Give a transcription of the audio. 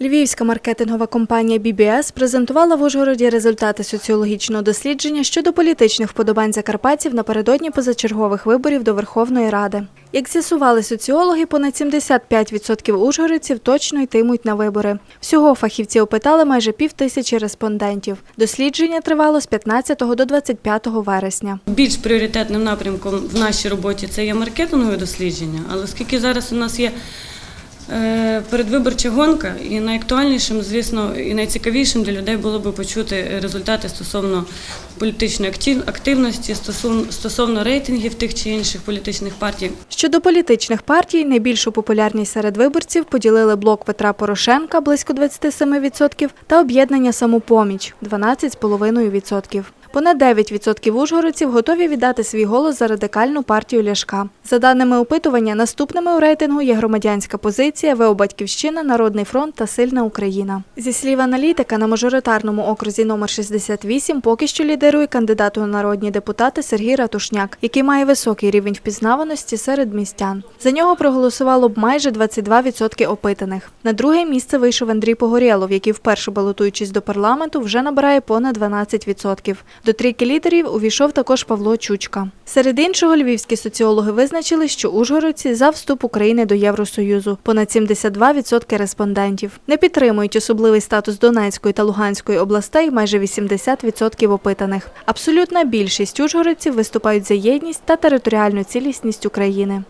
Львівська маркетингова компанія BBS презентувала в Ужгороді результати соціологічного дослідження щодо політичних вподобань закарпатців напередодні позачергових виборів до Верховної Ради. Як з'ясували соціологи, понад 75% ужгородців точно йтимуть на вибори. Всього фахівці опитали майже пів тисячі респондентів. Дослідження тривало з 15 до 25 вересня. Більш пріоритетним напрямком в нашій роботі це є маркетингове дослідження, але оскільки зараз у нас є передвиборча гонка, і найактуальнішим, звісно, і найцікавішим для людей було би почути результати стосовно політичної актив- активності, стосовно, рейтингів тих чи інших політичних партій. Щодо політичних партій, найбільшу популярність серед виборців поділили блок Петра Порошенка близько 27% та об'єднання Самопоміч 12,5%. Понад 9% ужгородців готові віддати свій голос за радикальну партію Ляшка. За даними опитування, наступними у рейтингу є громадянська позиція, ВО Батьківщина, Народний фронт та Сильна Україна. Зі слів аналітика, на мажоритарному окрузі номер 68 поки що лідирує кандидат у народні депутати Сергій Ратушняк, який має високий рівень впізнаваності серед містян. За нього проголосувало б майже 22% опитаних. На друге місце вийшов Андрій Погорєлов, який вперше балотуючись до парламенту, вже набирає понад 12%. До трійки лідерів увійшов також Павло Чучка. Серед іншого, львівські соціологи визначили, що ужгородці за вступ України до Євросоюзу. Понад 72% респондентів не підтримують особливий статус Донецької та Луганської областей майже 80% опитаних. Абсолютна більшість ужгородців виступають за єдність та територіальну цілісність України.